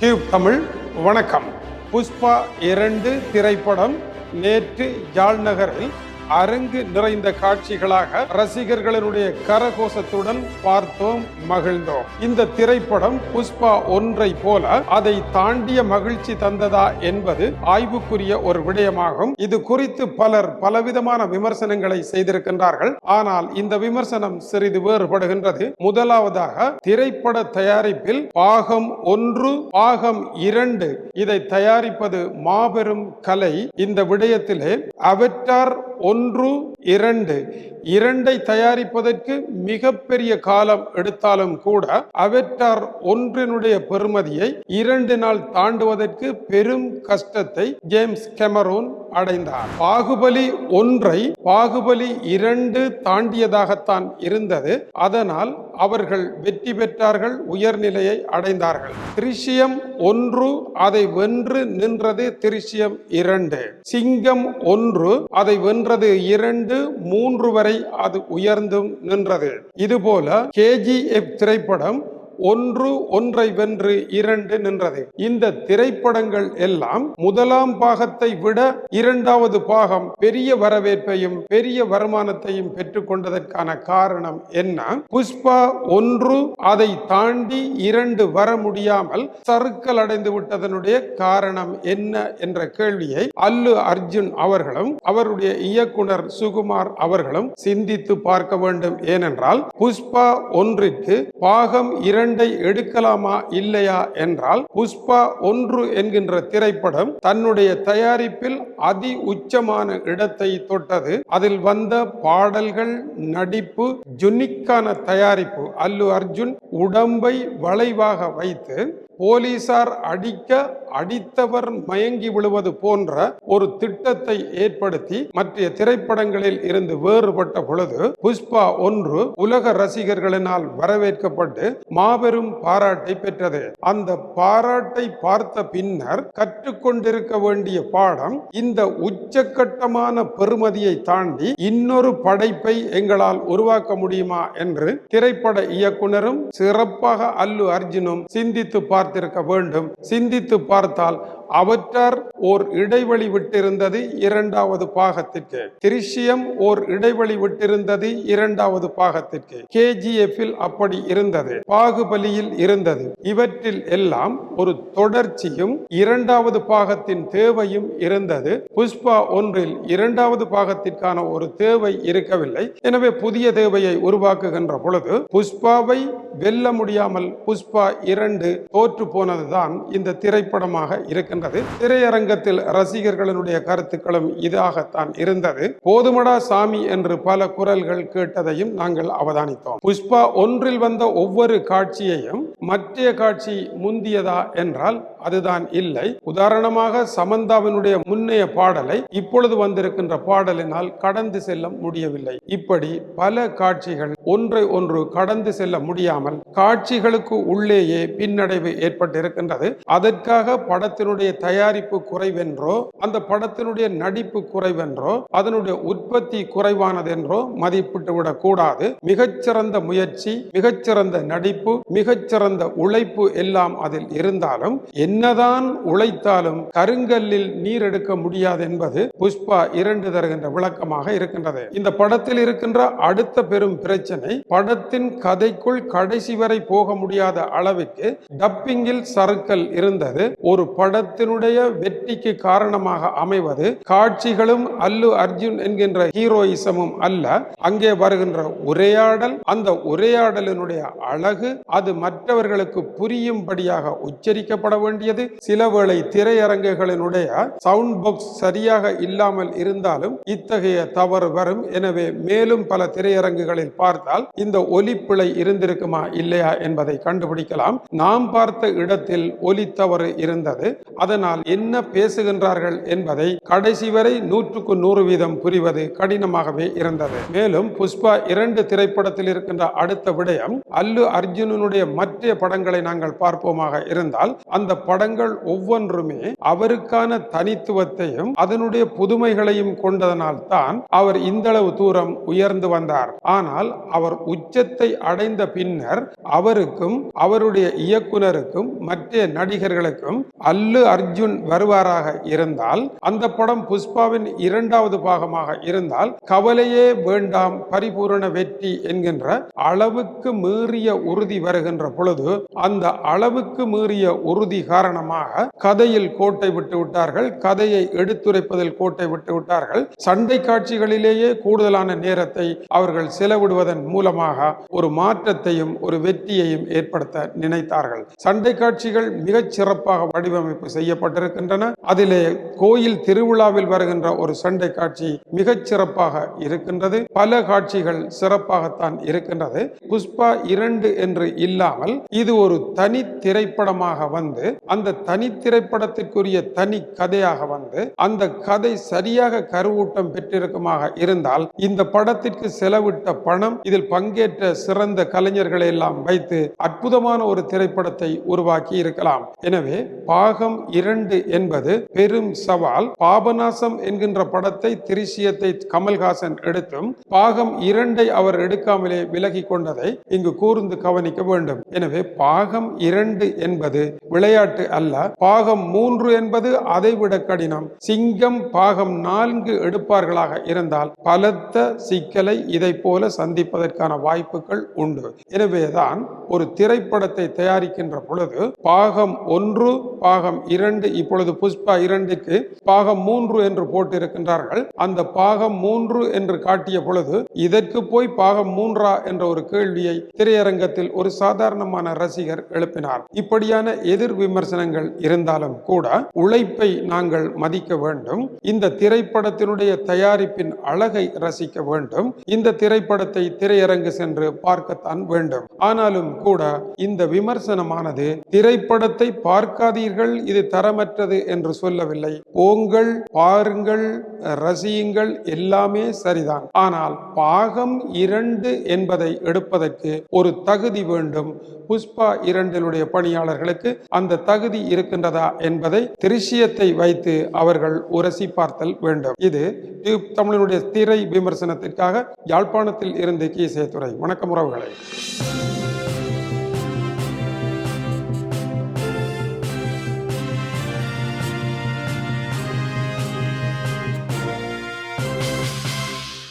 Tube Tamil வணக்கம். புஷ்பா இரண்டு திரைப்படம் நேற்று யாழ் நகரில் அரங்கு நிறைந்த காட்சிகளாக ரசிகர்களினுடைய கரகோஷத்துடன் பார்த்தோம் மகிழ்ந்தோம். இந்த திரைப்படம் புஷ்பா ஒன்றை போல அதை தாண்டிய மகிழ்ச்சி தந்ததா என்பது ஆய்வுக்குரிய ஒரு விடயமாகும். இது குறித்து பலர் பலவிதமான விமர்சனங்களை செய்திருக்கின்றார்கள். ஆனால் இந்த விமர்சனம் சிறிது வேறுபடுகின்றது. முதலாவதாக திரைப்பட தயாரிப்பில் பாகம் ஒன்று பாகம் இரண்டு இதை தயாரிப்பது மாபெரும் கலை. இந்த விடயத்திலே அவற்றார் ஒன்று இரண்டு. இரண்டை தயாரிப்பதற்கு மிகப்பெரிய காலம் எடுத்தாலும் கூட அவற்றார் ஒன்றினுடைய பெறுமதியை இரண்டு நாள் தாண்டுவதற்கு பெரும் கஷ்டத்தை ஜேம்ஸ் கெமரூன் அடைந்தார். பாகுபலி ஒன்றை பாகுபலி இரண்டு தாண்டியதாகத்தான் இருந்தது. அதனால் அவர்கள் வெற்றி பெற்றார்கள் உயர்நிலையை அடைந்தார்கள். திருஷ்யம் ஒன்று அதை வென்று நின்றது திருஷ்யம் இரண்டு. சிங்கம் ஒன்று அதை வென்றது இரண்டு மூன்று வரை அது உயர்ந்தும் நின்றது. இதுபோல கேஜிஎஃப் திரைப்படம் ஒன்று ஒன்றை வென்று இரண்டு நின்றது. இந்த திரைப்படங்கள் எல்லாம் முதலாம் பாகத்தை விட இரண்டாவது பாகம் பெரிய வரவேற்பையும் பெரிய வருமானத்தையும் பெற்றுக்கொண்டதற்கான காரணம் என்ன? புஷ்பா ஒன்று அதை தாண்டி இரண்டு வர முடியாமல் சறுக்கல் அடைந்து விட்டதனுடைய காரணம் என்ன என்ற கேள்வியை அல்லு அர்ஜுன் அவர்களும் அவருடைய இயக்குனர் சுகுமார் அவர்களும் சிந்தித்து பார்க்க வேண்டும். ஏனென்றால் புஷ்பா ஒன்றிற்கு பாகம் இரண்டு இரண்டை எடுக்கலாமா இல்லையா என்றால் புஷ்பா ஒன்று என்கின்ற திரைப்படம் தன்னுடைய தயாரிப்பில் அதி உச்சமான இடத்தை தொட்டது. அதில் வந்த பாடல்கள் நடிப்பு ஜுனிக்கான தயாரிப்பு. அல்லு அர்ஜுன் உடம்பை வளைவாக வைத்து போலீசார் அடிக்க அடித்தவர் மயங்கி விழுவது போன்ற ஒரு திட்டத்தை ஏற்படுத்தி மற்ற திரைப்படங்களில் இருந்து வேறுபட்ட பொழுது புஷ்பா ஒன்று உலக ரசிகர்களினால் வரவேற்கப்பட்டு மாபெரும் பாராட்டை பெற்றது. அந்த பாராட்டை பார்த்த பின்னர் கற்றுக்கொண்டிருக்க வேண்டிய பாடம் இந்த உச்சக்கட்டமான பெருமதியை தாண்டி இன்னொரு படைப்பை எங்களால் உருவாக்க முடியுமா என்று திரைப்பட இயக்குனரும் சிறப்பாக அல்லு அர்ஜுனும் சிந்தித்து பார்த்திருக்க வேண்டும். சிந்தித்து பார்த்து பார்த்தால் அவற்றார் ஓர் இடைவெளி விட்டிருந்தது இரண்டாவது பாகத்திற்கு. திருஷ்யம் ஓர் இடைவெளி விட்டிருந்தது இரண்டாவது பாகத்திற்கு. கேஜிஎஃப்பில் அப்படி இருந்தது. பாகுபலியில் இருந்தது. இவற்றில் எல்லாம் ஒரு தொடர்ச்சியும் இரண்டாவது பாகத்தின் தேவையும் இருந்தது. புஷ்பா ஒன்றில் இரண்டாவது பாகத்திற்கான ஒரு தேவை இருக்கவில்லை. எனவே புதிய தேவையை உருவாக்குகின்ற பொழுது புஷ்பாவை வெல்ல முடியாமல் புஷ்பா இரண்டு தோற்று போனதுதான் இந்த திரைப்படமாக இருக்கின்றது. திரையரங்கத்தில் ரசிகர்களினுடைய கருத்துக்களும் இதாகத்தான் இருந்தது. போதுமடா சாமி என்று பல குரல்கள் கேட்டதையும் நாங்கள் அவதானித்தோம். புஷ்பா ஒன்றில் வந்த ஒவ்வொரு காட்சியையும் மற்ற காட்சி முந்தியதா என்றால் அதுதான் இல்லை. உதாரணமாக சமந்தாவினுடைய முன்னைய பாடலை இப்பொழுது வந்திருக்கின்ற பாடலினால் கடந்து செல்ல முடியவில்லை. இப்படி பல காட்சிகள் ஒன்றை ஒன்று கடந்து செல்ல முடியாமல் காட்சிகளுக்கு உள்ளேயே பின்னடைவு ஏற்பட்டிருக்கின்றது. அதற்காக படத்தினுடைய தயாரிப்பு குறைவென்றோ அந்த படத்தினுடைய நடிப்பு குறைவென்றோ அதனுடைய உற்பத்தி குறைவானதென்றோ மதிப்பிட்டுவிடக் கூடாது. மிகச்சிறந்த முயற்சி மிகச்சிறந்த நடிப்பு மிகச்சிறந்த உழைப்பு எல்லாம் அதில் இருந்தாலும் என்னதான் உழைத்தாலும் கருங்கல்லில் நீர் எடுக்க முடியாது என்பது புஷ்பா இரண்டு தருகின்ற விளக்கமாக இருக்கின்றது. இந்த படத்தில் இருக்கின்ற அடுத்த பெரும் பிரச்சனை படத்தின் கதைக்குள் கடைசி வரை போக முடியாத அளவுக்கு டப்பிங்கில் சறுக்கல் இருந்தது. ஒரு படத்தினுடைய வெற்றிக்கு காரணமாக அமைவது காட்சிகளும் அல்லு அர்ஜுன் என்கின்ற ஹீரோயிசமும் அல்ல. அங்கே வருகின்ற உரையாடல் அந்த உரையாடலினுடைய அழகு அது மற்றவர்களுக்கு புரியும்படியாக உச்சரிக்கப்பட வேண்டியது. சில வேளை திரையரங்குகளினுடைய சவுண்ட் பாக்ஸ் சரியாக இல்லாமல் இருந்தாலும் இத்தகைய தவறு வரும். எனவே மேலும் பல திரையரங்குகளில் பார்த்தால் இந்த ஒலிப்பிழை இருந்திருக்குமா இல்லையா என்பதை கண்டுபிடிக்கலாம். நாம் பார்த்த இடத்தில் ஒலி தவறு இருந்தது. அதனால் என்ன பேசுகின்றார்கள் என்பதை கடைசி வரை நூற்றுக்கு நூறு வீதம் புரிவது கடினமாகவே இருந்தது. மேலும் புஷ்பா இரண்டு திரைப்படத்தில் இருக்கின்ற அடுத்த விடயம் அல்லு அர்ஜுனனுடைய மற்ற பற்றிய படங்களை நாங்கள் பார்ப்போமாக இருந்தால் அந்த படங்கள் ஒவ்வொன்றுமே அவருக்கான தனித்துவத்தையும் அதனுடைய புதுமைகளையும் கொண்டதனால் தான் அவர் இந்தளவு தூரம் உயர்ந்து வந்தார். ஆனால் அவர் உச்சத்தை அடைந்த பின்னர் அவருக்கும் அவருடைய இயக்குனருக்கும் மற்ற நடிகர்களுக்கும் அல்லு அர்ஜுன் வருவாராக இருந்தால் அந்த படம் புஷ்பாவின் இரண்டாவது பாகமாக இருந்தால் கவலையே வேண்டாம் பரிபூரண வெற்றி என்கின்ற அளவுக்கு மீறிய உறுதி வருகின்ற பொழுது பொழுது அந்த அளவுக்கு மீறிய உறுதி காரணமாக கதையில் கோட்டை விட்டு விட்டார்கள். கதையை எடுத்துரைப்பதில் கோட்டை விட்டு விட்டார்கள். சண்டை காட்சிகளிலேயே கூடுதலான நேரத்தை அவர்கள் செலவிடுவதன் மூலமாக ஒரு மாற்றத்தையும் ஒரு வெற்றியையும் ஏற்படுத்த நினைத்தார்கள். சண்டை காட்சிகள் மிகச் சிறப்பாக வடிவமைப்பு செய்யப்பட்டிருக்கின்றன. அதிலே கோயில் திருவிழாவில் வருகின்ற ஒரு சண்டை காட்சி மிகச் சிறப்பாக இருக்கின்றது. பல காட்சிகள் சிறப்பாகத்தான் இருக்கின்றது. புஷ்பா இரண்டு என்று இல்லாமல் இது ஒரு தனி திரைப்படமாக வந்து அந்த தனி திரைப்படத்திற்குரிய தனி கதையாக வந்து அந்த கதை சரியாக கருவூட்டம் பெற்றிருக்குமாக இருந்தால் இந்த படத்திற்கு செலவிட்ட பணம் இதில் பங்கேற்ற சிறந்த கலைஞர்களை எல்லாம் வைத்து அற்புதமான ஒரு திரைப்படத்தை உருவாக்கி இருக்கலாம். எனவே பாகம் இரண்டு என்பது பெரும் சவால். பாபநாசம் என்கின்ற படத்தை திரிசியத்தை கமல்ஹாசன் எடுத்தும் பாகம் இரண்டை அவர் எடுக்காமலே விலகி கொண்டதை இங்கு கூர்ந்து கவனிக்க வேண்டும். எனவே பாகம் இரண்டு என்பது விளையாட்டு அல்ல. பாகம் மூன்று என்பது அதைவிட கடினம். சிங்கம் பாகம் நான்கு எடுப்பார்களாக இருந்தால் பலத்த சிக்கலை இதை போல சந்திப்பதற்கான வாய்ப்புகள் உண்டு. எனவேதான் ஒரு திரைப்படத்தை தயாரிக்கின்ற பொழுது பாகம் ஒன்று பாகம் இரண்டு இப்பொழுது புஷ்பா இரண்டுக்கு பாகம் மூன்று என்று போட்டிருக்கின்றார்கள். அந்த பாகம் மூன்று என்று காட்டிய பொழுது இதற்கு போய் பாகம் மூன்றா என்ற ஒரு கேள்வியை திரையரங்கத்தில் ஒரு சாதாரணமான ரசிகர் எழுப்பினார். இப்படியான எதிர் விமர்சனங்கள் இருந்தாலும் கூட உழைப்பை நாங்கள் மதிக்க வேண்டும். இந்த திரைப்படத்தினுடைய தயாரிப்பின் அழகை ரசிக்க வேண்டும். இந்த திரைப்படத்தை திரையரங்கு சென்று பார்க்கத்தான் வேண்டும். ஆனாலும் கூட இந்த விமர்சனமானது திரைப்படத்தை பார்க்காதீர்கள் இது தரமற்றது என்று சொல்லவில்லை. போங்கள் பாருங்கள் ரசியுங்கள் எல்லாமே சரிதான். ஆனால் பாகம் இரண்டு என்பதை எடுப்பதற்கு ஒரு தகுதி வேண்டும். புஷ்பா இரண்டிலுடைய பணியாளர்களுக்கு அந்த தகுதி இருக்கின்றதா என்பதை திருஷ்யத்தை வைத்து அவர்கள் உரசி பார்த்தல் வேண்டும். இது டியூப் தமிழனுடைய திரை விமர்சனத்திற்காக யாழ்ப்பாணத்தில் இருந்து கீசேத்துறை வணக்கம் உறவுகளை.